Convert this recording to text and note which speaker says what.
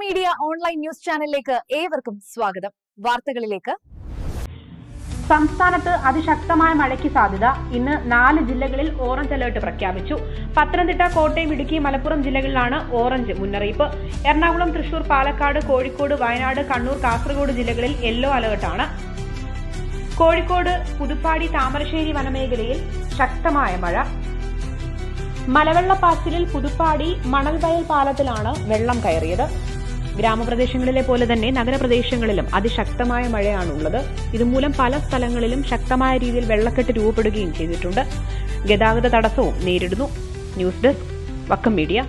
Speaker 1: Media online news ചാനലിലേക്ക് ഏവർക്കും സ്വാഗതം. വാർത്തകളിലേക്ക്
Speaker 2: സംസ്ഥാനത്ത് അതിശക്തമായ മഴയ്ക്ക് സാധ്യത. ഇന്ന് നാല് ജില്ലകളിൽ ഓറഞ്ച് അലേർട്ട് പ്രഖ്യാപിച്ചു. പത്തനംതിട്ട കോട്ടയം ഇടുക്കി മലപ്പുറം ജില്ലകളിലാണ് ഓറഞ്ച് മുന്നറിയിപ്പ്. എറണാകുളം തൃശൂർ പാലക്കാട് കോഴിക്കോട് വയനാട് കണ്ണൂർ കാസർഗോഡ് ജില്ലകളിൽ യെല്ലോ അലേർട്ടാണ്. കോഴിക്കോട് പുതുപ്പാടി താമരശ്ശേരി വനമേഖലയിൽ ശക്തമായ മഴ. മലവെള്ളപ്പാച്ചിലിൽ പുതുപ്പാടി മണൽവയൽ പാലത്തിലാണ് വെള്ളം കയറിയത്. ഗ്രാമപ്രദേശങ്ങളിലെ പോലെ തന്നെ നഗരപ്രദേശങ്ങളിലും അതിശക്തമായ മഴയാണുള്ളത്. ഇതുമൂലം പല സ്ഥലങ്ങളിലും ശക്തമായ രീതിയിൽ വെള്ളക്കെട്ട് രൂപപ്പെടുകയും ചെയ്തിട്ടുണ്ട്. ഗതാഗത തടസ്സവും നേരിടുന്നു. News desk Vakkom media.